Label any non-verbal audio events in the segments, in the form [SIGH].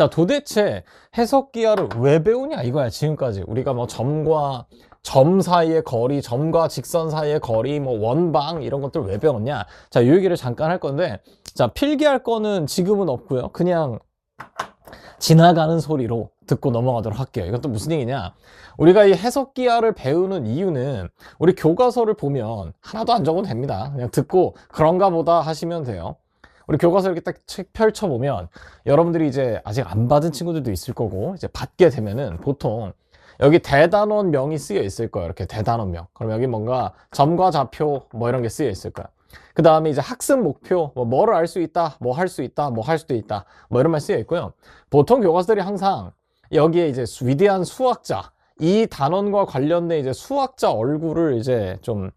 자, 도대체 해석기하를 왜 배우냐 이거야, 지금까지. 우리가 뭐 점과 점 사이의 거리, 점과 직선 사이의 거리, 뭐 원방 이런 것들 왜 배웠냐? 자, 이 얘기를 잠깐 할 건데, 자, 필기할 거는 지금은 없고요. 그냥 지나가는 소리로 듣고 넘어가도록 할게요. 이건 또 무슨 얘기냐? 우리가 이 해석기하를 배우는 이유는 우리 교과서를 보면 하나도 안 적어도 됩니다. 그냥 듣고 그런가 보다 하시면 돼요. 우리 교과서 이렇게 딱책 펼쳐보면 여러분들이 이제 아직 안 받은 친구들도 있을 거고 이제 받게 되면은 보통 여기 대단원 명이 쓰여 있을 거예요. 이렇게 대단원 명. 그럼 여기 뭔가 점과 좌표 뭐 이런 게 쓰여 있을 거야. 그 다음에 이제 학습 목표, 뭐 뭐를 알 수 있다, 뭐 할 수 있다, 뭐 할 수도 있다, 뭐 이런 말 쓰여 있고요. 보통 교과서들이 항상 여기에 이제 수- 위대한 수학자, 이 단원과 관련된 이제 수학자 얼굴을 이제 좀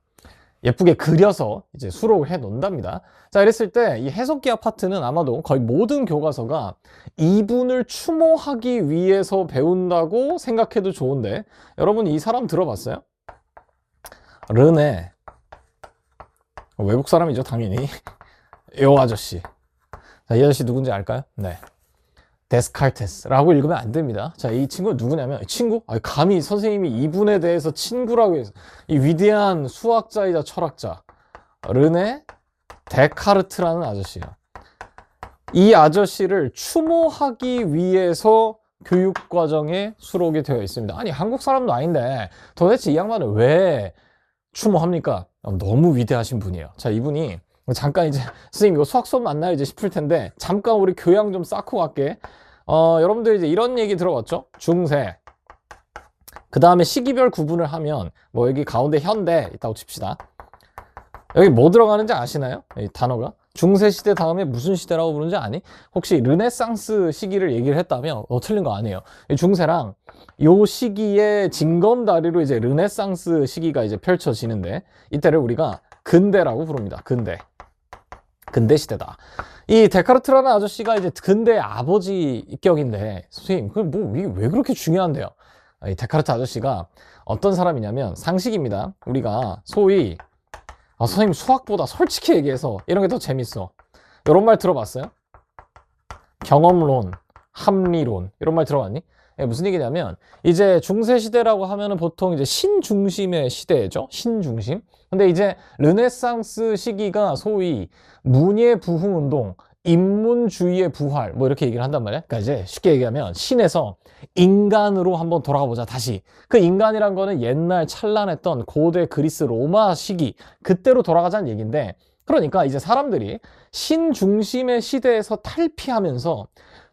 예쁘게 그려서 이제 수록을 해 놓는답니다. 자, 이랬을 때 이 해석기하 파트는 아마도 거의 모든 교과서가 이분을 추모하기 위해서 배운다고 생각해도 좋은데 여러분 이 사람 들어봤어요? 르네 외국 사람이죠 당연히 [LAUGHS] 이 아저씨 자, 이 아저씨 누군지 알까요? 네 데스칼테스라고 읽으면 안 됩니다. 자, 이 친구는 누구냐면 이 친구? 아, 감히 선생님이 이분에 대해서 친구라고 해서 이 위대한 수학자이자 철학자 르네 데카르트라는 아저씨예요. 이 아저씨를 추모하기 위해서 교육 과정에 수록이 되어 있습니다. 아니 한국 사람도 아닌데 도대체 이 양반을 왜 추모합니까? 너무 위대하신 분이에요. 자, 이분이 잠깐 이제 [LAUGHS] 선생님 이거 수학 수업 맞나요? 이제 싶을 텐데 잠깐 우리 교양 좀 쌓고 갈게. 어, 여러분들 이제 이런 얘기 들어봤죠? 중세. 그 다음에 시기별 구분을 하면 뭐 여기 가운데 현대 있다고 칩시다. 여기 뭐 들어가는지 아시나요? 이 단어가? 중세 시대 다음에 무슨 시대라고 부르는지 아니? 혹시 르네상스 시기를 얘기를 했다면 어 틀린 거 아니에요. 이 중세랑 요 시기의 징검다리로 이제 르네상스 시기가 이제 펼쳐지는데 이때를 우리가 근대라고 부릅니다. 근대. 근대 시대다. 이 데카르트라는 아저씨가 이제 근대의 아버지 격인데 선생님 그럼 뭐 이게 왜 그렇게 중요한데요? 이 데카르트 아저씨가 어떤 사람이냐면 상식입니다. 우리가 소위 아, 선생님 수학보다 솔직히 얘기해서 이런 게 더 재밌어. 이런 말 들어봤어요? 경험론, 합리론 이런 말 들어봤니? 예, 무슨 얘기냐면 이제 중세 시대라고 하면은 보통 이제 신중심의 시대죠. 신중심. 근데 이제 르네상스 시기가 소위 문예 부흥 운동, 인문주의의 부활 뭐 이렇게 얘기를 한단 말이야. 그러니까 이제 쉽게 얘기하면 신에서 인간으로 한번 돌아가 보자 다시. 그 인간이란 거는 옛날 찬란했던 고대 그리스 로마 시기 그때로 돌아가자는 얘기인데 그러니까 이제 사람들이 신 중심의 시대에서 탈피하면서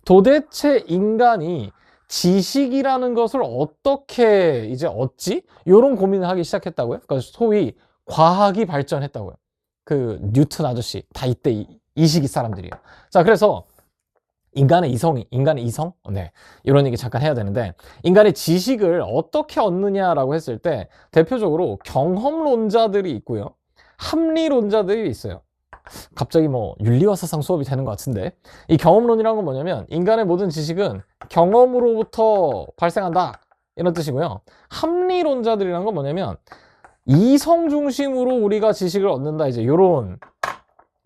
도대체 인간이 지식이라는 것을 어떻게 이제 얻지? 이런 고민을 하기 시작했다고요. 그러니까 소위 과학이 발전했다고요. 그 뉴턴 아저씨 다 이때 이, 이 시기 사람들이에요. 자, 그래서 인간의 이성이 인간의 이성, 네 이런 얘기 잠깐 해야 되는데 인간의 지식을 어떻게 얻느냐라고 했을 때 대표적으로 경험론자들이 있고요, 합리론자들이 있어요. 갑자기 뭐 윤리와 사상 수업이 되는 것 같은데. 이 경험론이라는 건 뭐냐면 인간의 모든 지식은 경험으로부터 발생한다. 이런 뜻이고요. 합리론자들이라는 건 뭐냐면 이성 중심으로 우리가 지식을 얻는다. 이제 이런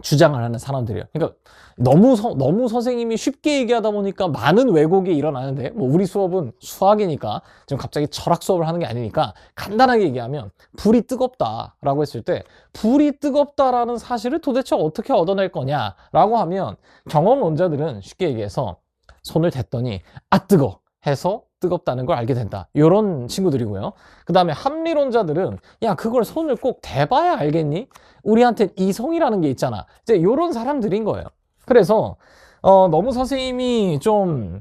주장을 하는 사람들이에요. 그러니까 너무 서, 너무 선생님이 쉽게 얘기하다 보니까 많은 왜곡이 일어나는데 뭐 우리 수업은 수학이니까 지금 갑자기 철학 수업을 하는 게 아니니까 간단하게 얘기하면 불이 뜨겁다라고 했을 때 불이 뜨겁다라는 사실을 도대체 어떻게 얻어낼 거냐라고 하면 경험론자들은 쉽게 얘기해서 손을 댔더니 아 뜨거 해서 뜨겁다는 걸 알게 된다. 이런 친구들이고요. 그 다음에 합리론자들은 야 그걸 손을 꼭 대봐야 알겠니? 우리한테 이성이라는 게 있잖아. 이제 이런 사람들인 거예요. 그래서 어, 너무 선생님이 좀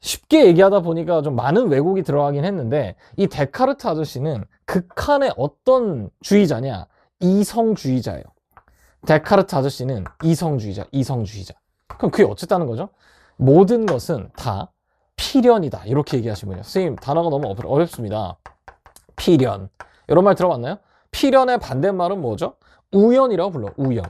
쉽게 얘기하다 보니까 좀 많은 왜곡이 들어가긴 했는데 이 데카르트 아저씨는 극한의 어떤 주의자냐? 이성주의자예요. 데카르트 아저씨는 이성주의자, 이성주의자. 그럼 그게 어쨌다는 거죠? 모든 것은 다 필연이다. 이렇게 얘기하시면요. 선생님, 단어가 너무 어렵- 어렵습니다. 필연. 이런 말 들어봤나요? 필연의 반대말은 뭐죠? 우연이라고 불러. 우연.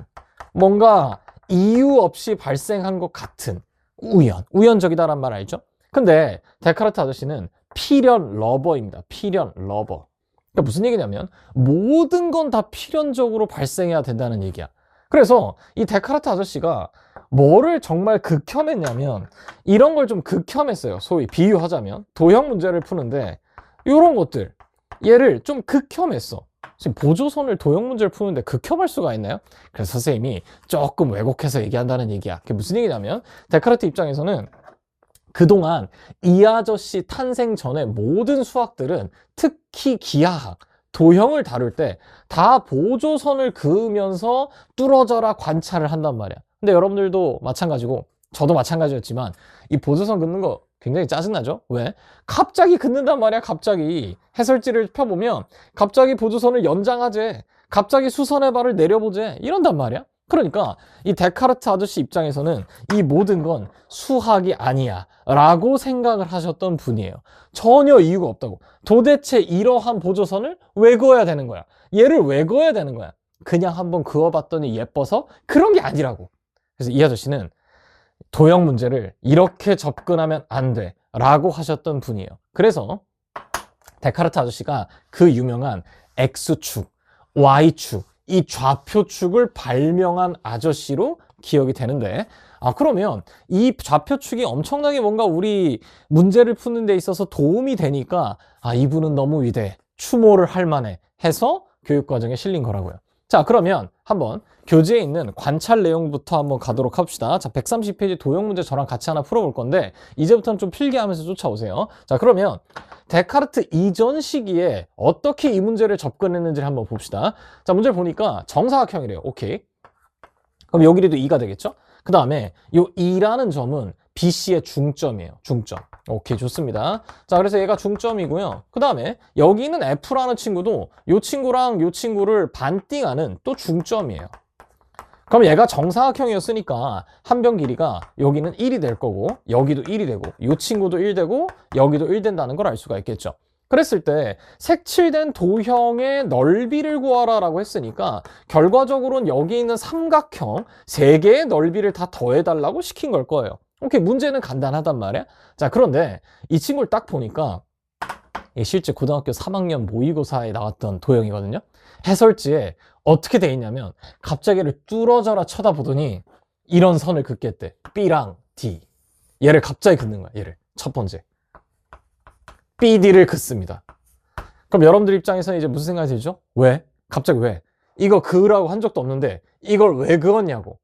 뭔가 이유 없이 발생한 것 같은 우연. 우연적이다란 말 알죠? 근데 데카르트 아저씨는 필연 러버입니다. 필연 러버. 그러니까 무슨 얘기냐면 모든 건 다 필연적으로 발생해야 된다는 얘기야. 그래서 이 데카르트 아저씨가 뭐를 정말 극혐했냐면 이런 걸 좀 극혐했어요. 소위 비유하자면 도형 문제를 푸는데 이런 것들 얘를 좀 극혐했어. 지금 보조선을 도형 문제를 푸는데 극혐할 수가 있나요? 그래서 선생님이 조금 왜곡해서 얘기한다는 얘기야. 그게 무슨 얘기냐면 데카르트 입장에서는 그동안 이 아저씨 탄생 전에 모든 수학들은 특히 기하학, 도형을 다룰 때 다 보조선을 그으면서 뚫어져라 관찰을 한단 말이야. 근데 여러분들도 마찬가지고 저도 마찬가지였지만 이 보조선 긋는 거 굉장히 짜증나죠? 왜? 갑자기 긋는단 말이야, 갑자기. 해설지를 펴보면 갑자기 보조선을 연장하재. 갑자기 수선의 발을 내려보재. 이런단 말이야. 그러니까 이 데카르트 아저씨 입장에서는 이 모든 건 수학이 아니야 라고 생각을 하셨던 분이에요. 전혀 이유가 없다고. 도대체 이러한 보조선을 왜 그어야 되는 거야? 얘를 왜 그어야 되는 거야? 그냥 한번 그어봤더니 예뻐서 그런 게 아니라고. 그래서 이 아저씨는 도형 문제를 이렇게 접근하면 안 돼. 라고 하셨던 분이에요. 그래서 데카르트 아저씨가 그 유명한 X축, Y축, 이 좌표축을 발명한 아저씨로 기억이 되는데, 아, 그러면 이 좌표축이 엄청나게 뭔가 우리 문제를 푸는 데 있어서 도움이 되니까, 아, 이분은 너무 위대해. 추모를 할 만해. 해서 교육과정에 실린 거라고요. 자, 그러면 한번 교재에 있는 관찰 내용부터 한번 가도록 합시다. 자, 130페이지 도형 문제 저랑 같이 하나 풀어볼 건데, 이제부터는 좀 필기하면서 쫓아오세요. 자, 그러면 데카르트 이전 시기에 어떻게 이 문제를 접근했는지를 한번 봅시다. 자, 문제를 보니까 정사각형이래요. 오케이. 그럼 여기도 2가 되겠죠? 그 다음에 이 2라는 점은 BC의 중점이에요. 중점. 오케이, 좋습니다. 자, 그래서 얘가 중점이고요. 그 다음에 여기 있는 F라는 친구도 이 친구랑 이 친구를 반띵하는 또 중점이에요. 그럼 얘가 정사각형이었으니까 한 변 길이가 여기는 1이 될 거고 여기도 1이 되고 이 친구도 1 되고 여기도 1 된다는 걸 알 수가 있겠죠. 그랬을 때 색칠된 도형의 넓이를 구하라 라고 했으니까 결과적으로는 여기 있는 삼각형 세 개의 넓이를 다 더해달라고 시킨 걸 거예요. 오케이 문제는 간단하단 말이야. 자 그런데 이 친구를 딱 보니까 실제 고등학교 3학년 모의고사에 나왔던 도형이거든요. 해설지에 어떻게 돼 있냐면 갑자기를 뚫어져라 쳐다보더니 이런 선을 긋겠대. B랑 D. 얘를 갑자기 긋는 거야. 얘를 첫 번째. BD를 긋습니다. 그럼 여러분들 입장에서는 이제 무슨 생각이 들죠? 왜? 갑자기 왜? 이거 그으라고 한 적도 없는데 이걸 왜 그었냐고.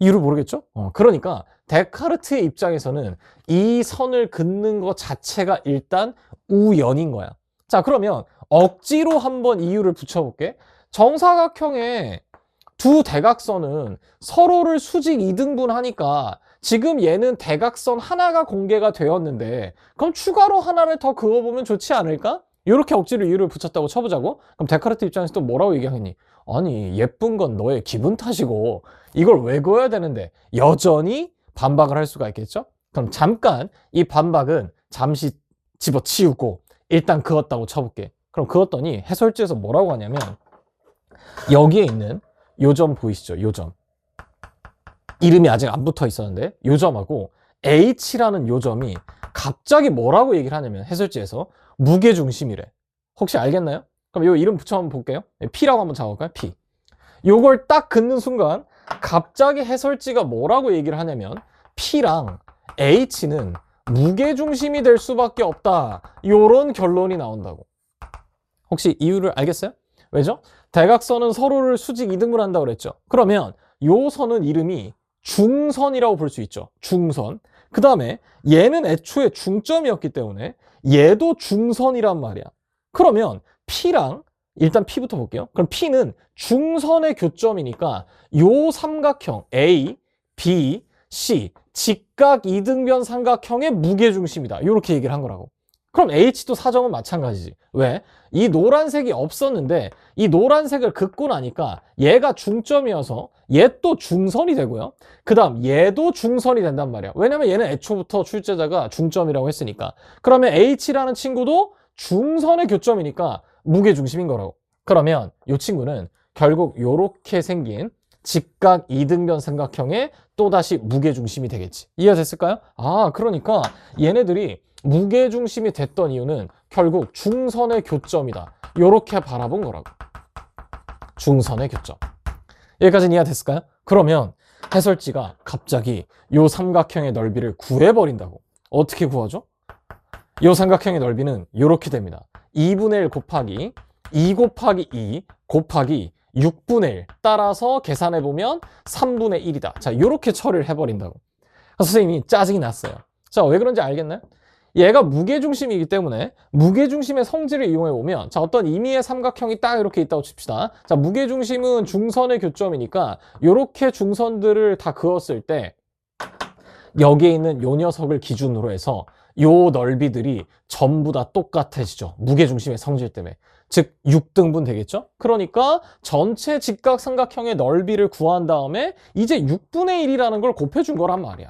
이유를 모르겠죠? 어, 그러니까 데카르트의 입장에서는 이 선을 긋는 것 자체가 일단 우연인 거야. 자, 그러면 억지로 한번 이유를 붙여볼게. 정사각형의 두 대각선은 서로를 수직 2등분 하니까 지금 얘는 대각선 하나가 공개가 되었는데 그럼 추가로 하나를 더 그어보면 좋지 않을까? 이렇게 억지로 이유를 붙였다고 쳐보자고? 그럼 데카르트 입장에서 또 뭐라고 얘기하겠니? 아니 예쁜 건 너의 기분 탓이고 이걸 왜 그어야 되는데 여전히 반박을 할 수가 있겠죠? 그럼 잠깐 이 반박은 잠시 집어치우고 일단 그었다고 쳐볼게. 그럼 그었더니 해설지에서 뭐라고 하냐면 여기에 있는 요점 보이시죠? 요 점. 이름이 아직 안 붙어 있었는데 요 점하고 H라는 요 점이 갑자기 뭐라고 얘기를 하냐면 해설지에서 무게 중심이래. 혹시 알겠나요? 그럼 요 이름 붙여 한번 볼게요. P라고 한번 잡아볼까요? P. 요걸 딱 긋는 순간 갑자기 해설지가 뭐라고 얘기를 하냐면 P랑 H는 무게중심이 될 수밖에 없다. 요런 결론이 나온다고. 혹시 이유를 알겠어요? 왜죠? 대각선은 서로를 수직 2등분 한다고 그랬죠. 그러면 요 선은 이름이 중선이라고 볼 수 있죠. 중선. 그 다음에 얘는 애초에 중점이었기 때문에 얘도 중선이란 말이야. 그러면 P랑 일단 P부터 볼게요. 그럼 P는 중선의 교점이니까 요 삼각형 A, B, C 직각 이등변 삼각형의 무게중심이다. 이렇게 얘기를 한 거라고. 그럼 H도 사정은 마찬가지지. 왜? 이 노란색이 없었는데 이 노란색을 긋고 나니까 얘가 중점이어서 얘 또 중선이 되고요. 그 다음 얘도 중선이 된단 말이야. 왜냐면 얘는 애초부터 출제자가 중점이라고 했으니까. 그러면 H라는 친구도 중선의 교점이니까 무게중심인 거라고. 그러면 이 친구는 결국 이렇게 생긴 직각 이등변 삼각형의 또다시 무게중심이 되겠지. 이해됐을까요? 아, 그러니까 얘네들이 무게중심이 됐던 이유는 결국 중선의 교점이다. 이렇게 바라본 거라고. 중선의 교점. 여기까지는 이해됐을까요? 그러면 해설지가 갑자기 요 삼각형의 넓이를 구해버린다고. 어떻게 구하죠? 요 삼각형의 넓이는 이렇게 됩니다. 2분의 1 곱하기 2 곱하기 2 곱하기 6분의 1 따라서 계산해 보면 3분의 1이다. 자, 이렇게 처리를 해버린다고. 선생님이 짜증이 났어요. 자, 왜 그런지 알겠나요? 얘가 무게중심이기 때문에 무게중심의 성질을 이용해 보면 자 어떤 임의의 삼각형이 딱 이렇게 있다고 칩시다 자 무게중심은 중선의 교점이니까 이렇게 중선들을 다 그었을 때 여기에 있는 요 녀석을 기준으로 해서 요 넓이들이 전부 다 똑같아지죠 무게중심의 성질 때문에 즉 6등분 되겠죠 그러니까 전체 직각 삼각형의 넓이를 구한 다음에 이제 6분의 1이라는 걸 곱해준 거란 말이야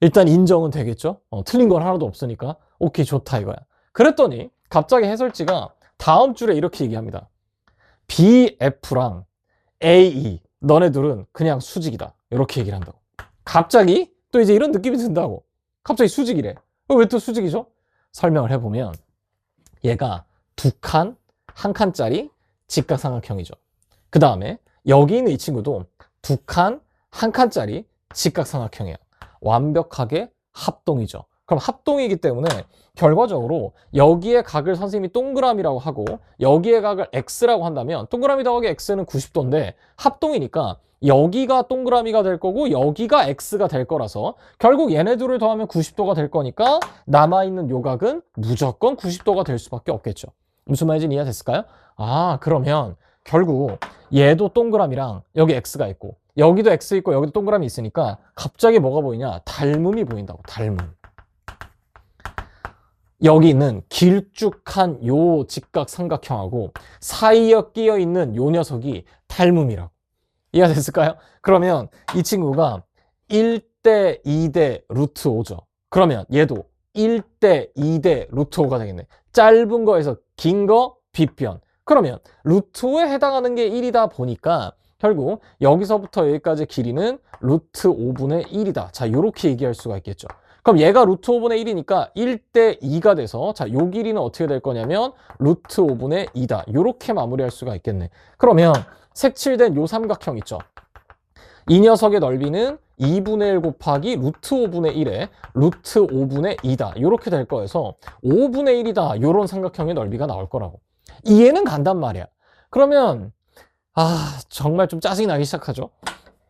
일단 인정은 되겠죠? 어, 틀린 건 하나도 없으니까 오케이 좋다 이거야. 그랬더니 갑자기 해설지가 다음 줄에 이렇게 얘기합니다. BF랑 AE 너네들은 그냥 수직이다. 이렇게 얘기를 한다고. 갑자기 또 이제 이런 느낌이 든다고. 갑자기 수직이래. 어, 왜또 수직이죠? 설명을 해보면 얘가 두 칸, 한 칸짜리 직각삼각형이죠. 그 다음에 여기 있는 이 친구도 두 칸, 한 칸짜리 직각삼각형이에요. 완벽하게 합동이죠. 그럼 합동이기 때문에 결과적으로 여기에 각을 선생님이 동그라미라고 하고 여기에 각을 x라고 한다면 동그라미 더하기 x는 90도인데 합동이니까 여기가 동그라미가 될 거고 여기가 x가 될 거라서 결국 얘네 둘을 더하면 90도가 될 거니까 남아있는 요 각은 무조건 90도가 될 수밖에 없겠죠. 무슨 말인지 이해됐을까요? 아 그러면 결국 얘도 동그라미랑 여기 x가 있고 여기도 x 있고 여기도 동그라미 있으니까 갑자기 뭐가 보이냐? 닮음이 보인다고. 닮음. 여기 있는 길쭉한 요 직각 삼각형하고 사이에 끼어 있는 요 녀석이 닮음이라고. 이해가 됐을까요? 그러면 이 친구가 1대 2대 루트 5죠. 그러면 얘도 1대 2대 루트 5가 되겠네. 짧은 거에서 긴거 빗변. 그러면 루트 5에 해당하는 게 1이다 보니까 결국 여기서부터 여기까지 길이는 루트 5분의 1이다. 자, 이렇게 얘기할 수가 있겠죠. 그럼 얘가 루트 5분의 1이니까 1대 2가 돼서 자, 요 길이는 어떻게 될 거냐면 루트 5분의 2다. 이렇게 마무리할 수가 있겠네. 그러면 색칠된 요 삼각형 있죠. 이 녀석의 넓이는 2분의 1 곱하기 루트 5분의 1에 루트 5분의 2다. 이렇게 될 거여서 5분의 1이다. 이런 삼각형의 넓이가 나올 거라고. 이해는 간단 말이야. 그러면 아 정말 좀 짜증이 나기 시작하죠.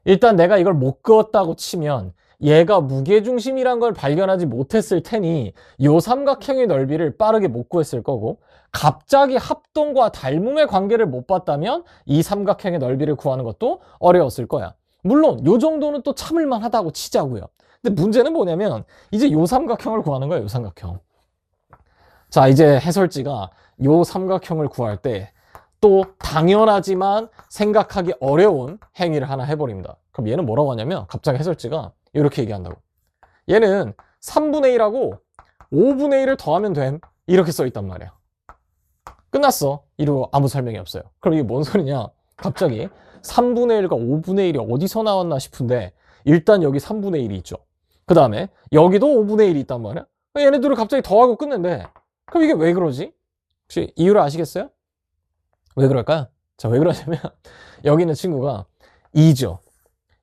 일단 내가 이걸 못 그었다고 치면 얘가 무게중심이란 걸 발견하지 못했을 테니 요 삼각형의 넓이를 빠르게 못 구했을 거고 갑자기 합동과 닮음의 관계를 못 봤다면 이 삼각형의 넓이를 구하는 것도 어려웠을 거야. 물론 요 정도는 또 참을만 하다고 치자고요. 근데 문제는 뭐냐면 이제 요 삼각형을 구하는 거예요. 요 삼각형. 자 이제 해설지가 요 삼각형을 구할 때 또 당연하지만 생각하기 어려운 행위를 하나 해버립니다. 그럼 얘는 뭐라고 하냐면 갑자기 해설지가 이렇게 얘기한다고. 얘는 3분의 1하고 5분의 1을 더하면 됨. 이렇게 써 있단 말이야. 끝났어. 이러고 아무 설명이 없어요. 그럼 이게 뭔 소리냐? 갑자기 3분의 1과 5분의 1이 어디서 나왔나 싶은데 일단 여기 3분의 1이 있죠. 그 다음에 여기도 5분의 1이 있단 말이야. 얘네들을 갑자기 더하고 끝낸대. 그럼 이게 왜 그러지? 혹시 이유를 아시겠어요? 왜 그럴까요? 자, 왜 그러냐면 [LAUGHS] 여기 있는 친구가 2죠.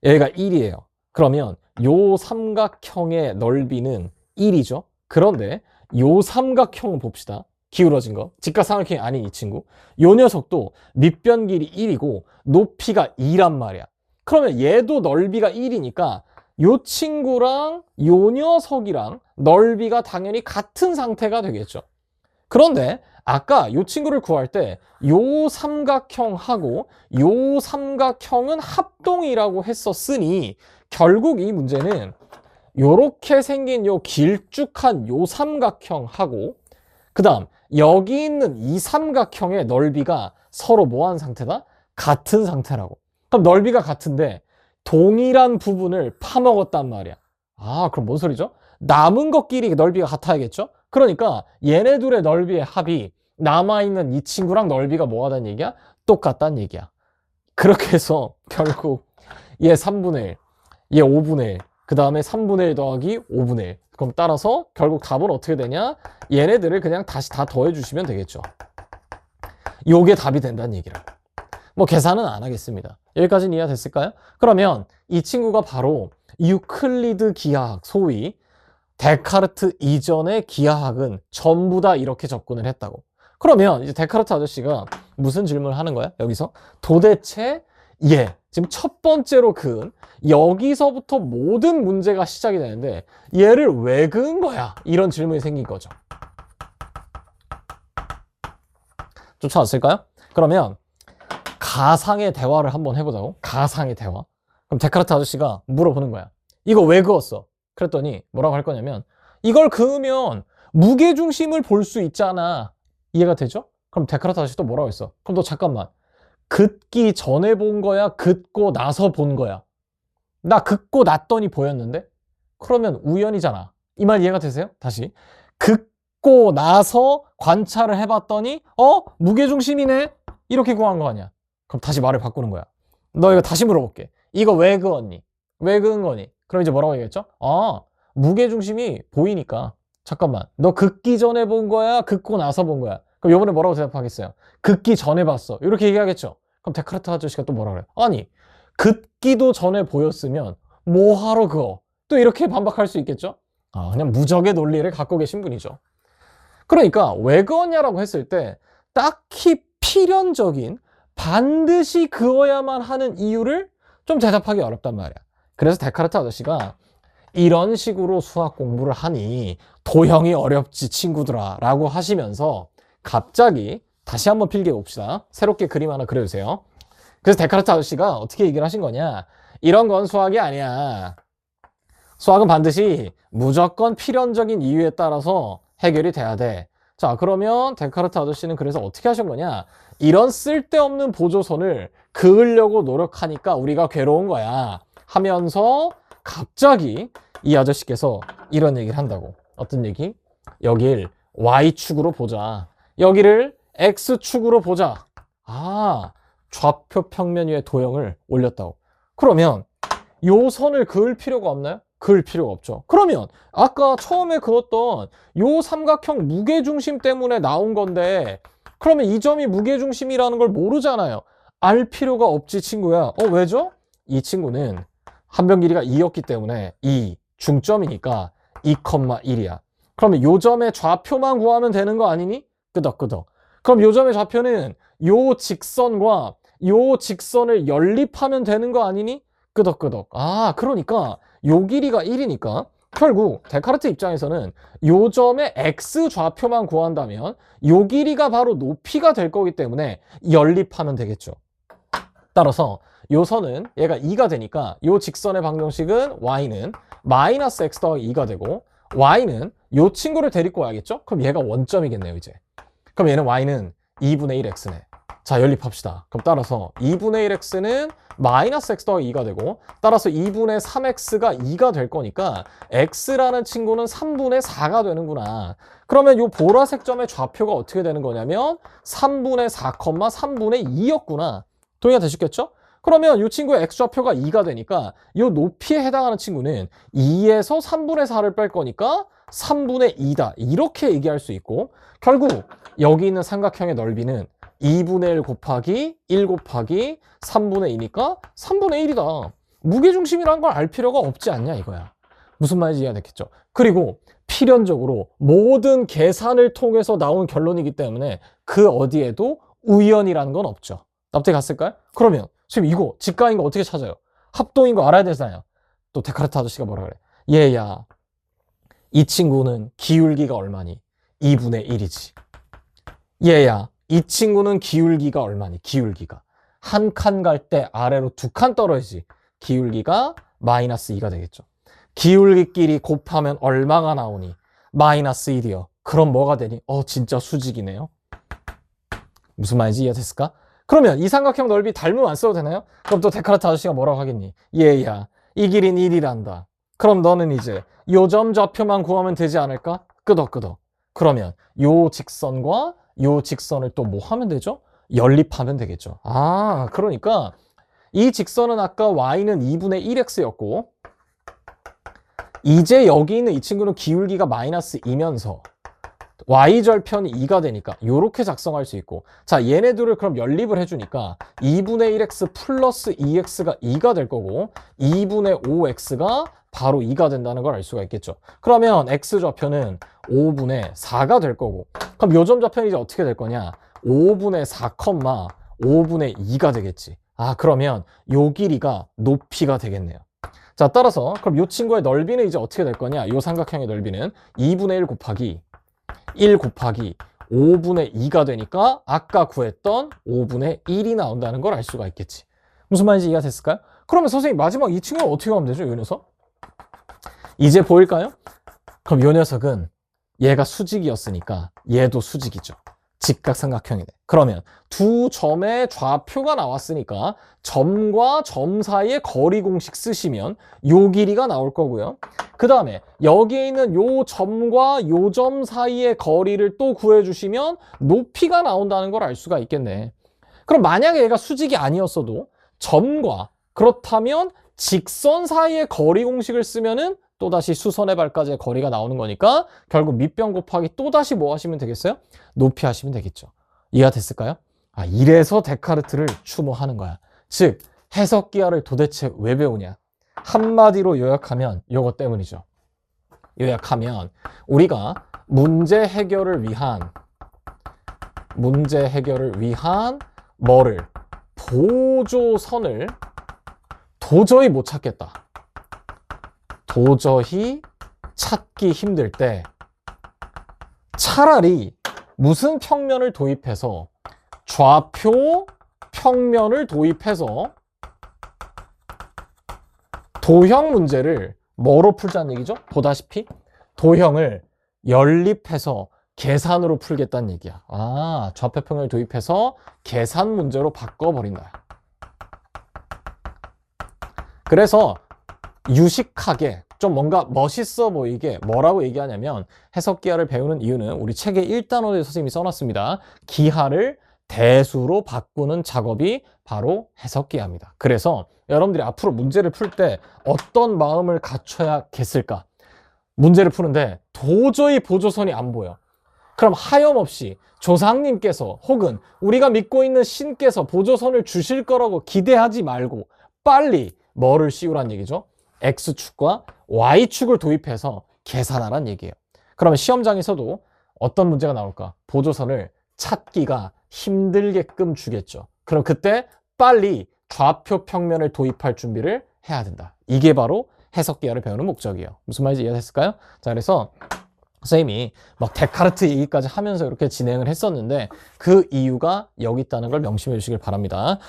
얘가 1이에요. 그러면 요 삼각형의 넓이는 1이죠. 그런데 요 삼각형 봅시다. 기울어진 거. 직각 삼각형이 아닌 이 친구. 요 녀석도 밑변 길이 1이고 높이가 2란 말이야. 그러면 얘도 넓이가 1이니까 요 친구랑 요 녀석이랑 넓이가 당연히 같은 상태가 되겠죠. 그런데 아까 요 친구를 구할 때 요 삼각형하고 요 삼각형은 합동이라고 했었으니 결국 이 문제는 요렇게 생긴 요 길쭉한 요 삼각형하고 그 다음 여기 있는 이 삼각형의 넓이가 서로 뭐한 상태다? 같은 상태라고 그럼 넓이가 같은데 동일한 부분을 파먹었단 말이야 아 그럼 뭔 소리죠? 남은 것끼리 넓이가 같아야겠죠? 그러니까 얘네 둘의 넓이의 합이 남아있는 이 친구랑 넓이가 뭐가 단 얘기야? 똑같단 얘기야. 그렇게 해서 [LAUGHS] 결국 얘 3분의 1, 얘 5분의 1, 그 다음에 3분의 1 더하기 5분의 1. 그럼 따라서 결국 답은 어떻게 되냐? 얘네들을 그냥 다시 다 더해주시면 되겠죠. 요게 답이 된다는 얘기라. 뭐 계산은 안 하겠습니다. 여기까지는 이해가 됐을까요? 그러면 이 친구가 바로 유클리드 기하학, 소위 데카르트 이전의 기하학은 전부 다 이렇게 접근을 했다고. 그러면 이제 데카르트 아저씨가 무슨 질문을 하는 거야? 여기서 도대체 얘 지금 첫 번째로 그은 여기서부터 모든 문제가 시작이 되는데 얘를 왜 그은 거야? 이런 질문이 생긴 거죠. 쫓아왔을까요? 그러면 가상의 대화를 한번 해보자고. 가상의 대화. 그럼 데카르트 아저씨가 물어보는 거야. 이거 왜 그었어? 그랬더니 뭐라고 할 거냐면 이걸 그으면 무게중심을 볼 수 있잖아. 이해가 되죠? 그럼 데카르트 아저씨 또 뭐라고 했어? 그럼 너 잠깐만. 긋기 전에 본 거야? 긋고 나서 본 거야? 나 긋고 났더니 보였는데? 그러면 우연이잖아. 이 말 이해가 되세요? 다시. 긋고 나서 관찰을 해봤더니 어? 무게중심이네? 이렇게 구한 거 아니야. 그럼 다시 말을 바꾸는 거야. 너 이거 다시 물어볼게. 이거 왜 그었니? 왜 그은 거니? 그럼 이제 뭐라고 얘기했죠? 아, 무게중심이 보이니까. 잠깐만. 너 긋기 전에 본 거야? 긋고 나서 본 거야? 그럼 요번에 뭐라고 대답하겠어요? 긋기 전에 봤어. 이렇게 얘기하겠죠? 그럼 데카르트 아저씨가 또 뭐라 그래? 아니, 긋기도 전에 보였으면 뭐하러 그어? 또 이렇게 반박할 수 있겠죠? 아, 그냥 무적의 논리를 갖고 계신 분이죠. 그러니까 왜 그었냐라고 했을 때 딱히 필연적인 반드시 그어야만 하는 이유를 좀 대답하기 어렵단 말이야. 그래서 데카르트 아저씨가 이런 식으로 수학 공부를 하니 도형이 어렵지 친구들아 라고 하시면서 갑자기 다시 한번 필기해 봅시다. 새롭게 그림 하나 그려주세요. 그래서 데카르트 아저씨가 어떻게 얘기를 하신 거냐. 이런 건 수학이 아니야. 수학은 반드시 무조건 필연적인 이유에 따라서 해결이 돼야 돼. 자, 그러면 데카르트 아저씨는 그래서 어떻게 하신 거냐? 이런 쓸데없는 보조선을 그으려고 노력하니까 우리가 괴로운 거야. 하면서 갑자기 이 아저씨께서 이런 얘기를 한다고. 어떤 얘기? 여길 Y축으로 보자. 여기를 X축으로 보자. 아, 좌표 평면 위에 도형을 올렸다고. 그러면 요 선을 그을 필요가 없나요? 그을 필요가 없죠. 그러면 아까 처음에 그었던 요 삼각형 무게중심 때문에 나온 건데 그러면 이 점이 무게중심이라는 걸 모르잖아요. 알 필요가 없지 친구야. 어 왜죠? 이 친구는 한 변 길이가 2였기 때문에 2 중점이니까 2,1이야. 그러면 요 점의 좌표만 구하면 되는 거 아니니? 끄덕끄덕. 그럼 요 점의 좌표는 요 직선과 요 직선을 연립하면 되는 거 아니니? 끄덕끄덕. 아, 그러니까 요 길이가 1이니까 결국 데카르트 입장에서는 요 점의 x 좌표만 구한다면 요 길이가 바로 높이가 될 거기 때문에 연립하면 되겠죠. 따라서 요 선은 얘가 2가 되니까 요 직선의 방정식은 y는 마이너스 x 더하기 2가 되고 y는 요 친구를 데리고 와야겠죠? 그럼 얘가 원점이겠네요, 이제. 그럼 얘는 y는 2분의 1x네. 자, 연립합시다. 그럼 따라서 2분의 1x는 마이너스 x 더하기 2가 되고 따라서 2분의 3x가 2가 될 거니까 x라는 친구는 3분의 4가 되는구나. 그러면 이 보라색 점의 좌표가 어떻게 되는 거냐면 3분의 4, 3분의 2였구나. 동의가 되셨겠죠? 그러면 이 친구의 x좌표가 2가 되니까 이 높이에 해당하는 친구는 2에서 3분의 4를 뺄 거니까 3분의 2다. 이렇게 얘기할 수 있고 결국 여기 있는 삼각형의 넓이는 2분의 1 곱하기 1 곱하기 3분의 2니까 3분의 1이다. 무게중심이라는 걸 알 필요가 없지 않냐 이거야. 무슨 말인지 이해가 됐겠죠? 그리고 필연적으로 모든 계산을 통해서 나온 결론이기 때문에 그 어디에도 우연이라는 건 없죠. 납득이 갔을까요? 그러면 지금 이거 직가인 거 어떻게 찾아요? 합동인 거 알아야 되잖아요. 또 데카르트 아저씨가 뭐라 그래? 얘야, 이 친구는 기울기가 얼마니? 2분의 1이지. 얘야, 이 친구는 기울기가 얼마니? 기울기가. 한 칸 갈 때 아래로 두 칸 떨어지지. 기울기가 마이너스 2가 되겠죠. 기울기끼리 곱하면 얼마가 나오니? 마이너스 1이요. 그럼 뭐가 되니? 어, 진짜 수직이네요. 무슨 말인지 이해됐을까? 그러면 이 삼각형 넓이 닮으면 안 써도 되나요? 그럼 또 데카르트 아저씨가 뭐라고 하겠니? 얘야, 이 길이는 1이란다. 그럼 너는 이제 요점 좌표만 구하면 되지 않을까? 끄덕끄덕. 그러면 요 직선과 요 직선을 또 뭐 하면 되죠? 연립하면 되겠죠. 아, 그러니까 이 직선은 아까 y는 2분의 1x였고 이제 여기 있는 이 친구는 기울기가 마이너스 2면서 y절편이 2가 되니까 요렇게 작성할 수 있고 자 얘네 들을 그럼 연립을 해주니까 2분의 1x 플러스 2x가 2가 될 거고 2분의 5x가 바로 2가 된다는 걸 알 수가 있겠죠 그러면 x좌표는 5분의 4가 될 거고 그럼 요점 좌표는 이제 어떻게 될 거냐 5분의 4, 5분의 2가 되겠지 아 그러면 요 길이가 높이가 되겠네요 자 따라서 그럼 요 친구의 넓이는 이제 어떻게 될 거냐 요 삼각형의 넓이는 2분의 1 곱하기 1 곱하기 5분의 2가 되니까 아까 구했던 5분의 1이 나온다는 걸 알 수가 있겠지. 무슨 말인지 이해가 됐을까요? 그러면 선생님 마지막 이 친구는 어떻게 하면 되죠? 이 녀석? 이제 보일까요? 그럼 이 녀석은 얘가 수직이었으니까 얘도 수직이죠. 직각삼각형이네. 그러면 두 점의 좌표가 나왔으니까 점과 점 사이의 거리 공식 쓰시면 요 길이가 나올 거고요. 그 다음에 여기에 있는 요 점과 요 점 사이의 거리를 또 구해주시면 높이가 나온다는 걸 알 수가 있겠네. 그럼 만약에 얘가 수직이 아니었어도 점과 그렇다면 직선 사이의 거리 공식을 쓰면은 또다시 수선의 발까지의 거리가 나오는 거니까 결국 밑변 곱하기 또다시 뭐 하시면 되겠어요? 높이 하시면 되겠죠. 이해가 됐을까요? 아, 이래서 데카르트를 추모하는 거야. 즉, 해석기하를 도대체 왜 배우냐? 한마디로 요약하면 요것 때문이죠. 요약하면 우리가 문제 해결을 위한 문제 해결을 위한 뭐를 보조선을 도저히 못 찾겠다. 도저히 찾기 힘들 때 차라리 무슨 평면을 도입해서 좌표 평면을 도입해서 도형 문제를 뭐로 풀자는 얘기죠? 보다시피 도형을 연립해서 계산으로 풀겠다는 얘기야. 아, 좌표평을 도입해서 계산 문제로 바꿔버린다. 그래서 유식하게 좀 뭔가 멋있어 보이게 뭐라고 얘기하냐면 해석기하를 배우는 이유는 우리 책의 1단원에 선생님이 써놨습니다. 기하를 대수로 바꾸는 작업이 바로 해석기하입니다. 그래서 여러분들이 앞으로 문제를 풀 때 어떤 마음을 갖춰야겠을까? 문제를 푸는데 도저히 보조선이 안 보여. 그럼 하염없이 조상님께서 혹은 우리가 믿고 있는 신께서 보조선을 주실 거라고 기대하지 말고 빨리 뭐를 씌우란 얘기죠? X축과 Y축을 도입해서 계산하란 얘기예요. 그러면 시험장에서도 어떤 문제가 나올까? 보조선을 찾기가 힘들게끔 주겠죠. 그럼 그때 빨리 좌표 평면을 도입할 준비를 해야 된다. 이게 바로 해석기하를 배우는 목적이에요. 무슨 말인지 이해됐을까요? 자, 그래서 선생님이 막 데카르트 얘기까지 하면서 이렇게 진행을 했었는데 그 이유가 여기 있다는 걸 명심해 주시길 바랍니다.